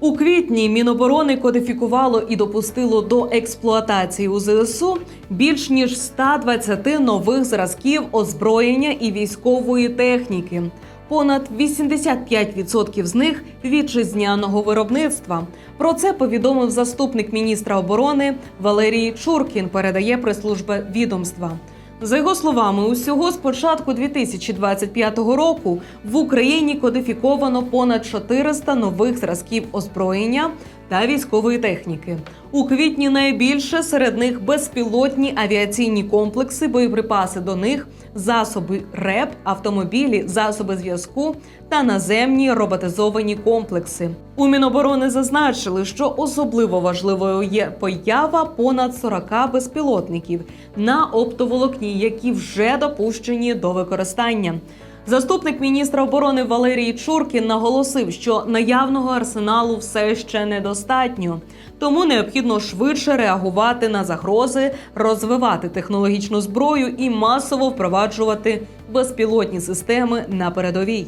У квітні Міноборони кодифікувало і допустило до експлуатації у ЗСУ більш ніж 120 нових зразків озброєння і військової техніки. Понад 85% з них вітчизняного виробництва. Про це повідомив заступник міністра оборони Валерій Чуркін. Передає прес-служба відомства. За його словами, усього з початку 2025 року в Україні кодифіковано понад 400 нових зразків озброєння та військової техніки. У квітні найбільше серед них безпілотні авіаційні комплекси, боєприпаси до них, засоби РЕП, автомобілі, засоби зв'язку та наземні роботизовані комплекси. У Міноборони зазначили, що особливо важливою є поява понад 40 безпілотників на оптоволокні, які вже допущені до використання. Заступник міністра оборони Валерій Чуркін наголосив, що наявного арсеналу все ще недостатньо, тому необхідно швидше реагувати на загрози, розвивати технологічну зброю і масово впроваджувати безпілотні системи на передовій.